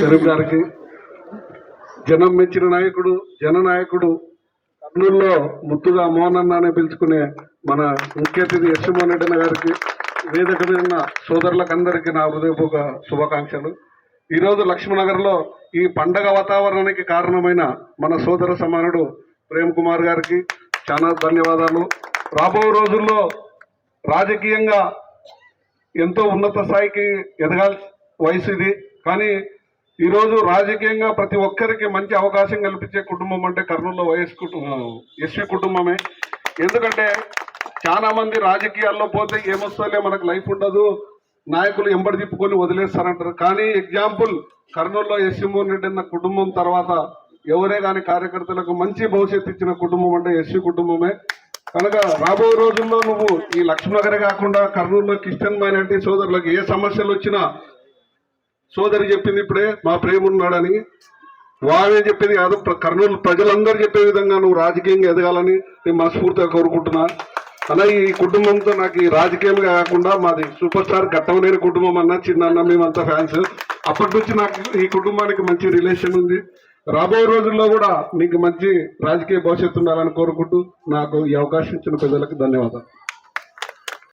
షరీఫ్ గారికి జనం మెచ్చిన నాయకుడు జననాయకుడు కర్నూలులో ముత్తుగా మోహన్ పిలుచుకునే మన ముఖ్యతిథి యశ్వమోహన్ రెడ్డి గారికి వేదిక మీద ఉన్న సోదరులకు అందరికీ నా హృదయపూర్వక శుభాకాంక్షలు. ఈరోజు లక్ష్మీనగర్లో ఈ పండగ వాతావరణానికి కారణమైన మన సోదర సమానుడు ప్రేమ్ కుమార్ గారికి చాలా ధన్యవాదాలు. రాబో రోజుల్లో రాజకీయంగా ఎంతో ఉన్నత స్థాయికి ఎదగాల్సి వయసు ఇది. కానీ ఈరోజు రాజకీయంగా ప్రతి ఒక్కరికి మంచి అవకాశం కల్పించే కుటుంబం అంటే కర్నూలు వైఎస్ కుటుంబం ఎస్వి కుటుంబమే. ఎందుకంటే చాలా మంది రాజకీయాల్లో పోతే ఏమొస్తుందో మనకు లైఫ్ ఉండదు నాయకులు ఎంబడి తిప్పుకొని వదిలేస్తారంటారు. కానీ ఎగ్జాంపుల్ కర్నూలులో ఎస్వీమోహన్ రెడ్డి అన్న కుటుంబం తర్వాత ఎవరే కానీ కార్యకర్తలకు మంచి భవిష్యత్తు ఇచ్చిన కుటుంబం అంటే ఎస్వి కుటుంబమే. కనుక రాబోయే రోజుల్లో నువ్వు ఈ లక్ష్మీనగరే కాకుండా కర్నూలులో క్రిస్టియన్ మైనార్టీ సోదరులకు ఏ సమస్యలు వచ్చినా సోదరి చెప్పింది ఇప్పుడే మా ప్రేమ ఉన్నాడని వామే చెప్పింది కాదు కర్నూలు ప్రజలందరూ చెప్పే విధంగా నువ్వు రాజకీయంగా ఎదగాలని నేను మనస్ఫూర్తిగా కోరుకుంటున్నా. అలా ఈ కుటుంబంతో నాకు ఈ రాజకీయంగా కాకుండా మాది సూపర్ స్టార్ ఘట్టమనేని కుటుంబం అన్న చిన్నన్న మేమంతా ఫ్యాన్స్. అప్పటి నుంచి నాకు ఈ కుటుంబానికి మంచి రిలేషన్ ఉంది. రాబోయే రోజుల్లో కూడా నీకు మంచి రాజకీయ భవిష్యత్తు ఉండాలని కోరుకుంటూ నాకు ఈ అవకాశం ఇచ్చిన ప్రజలకు ధన్యవాదాలు.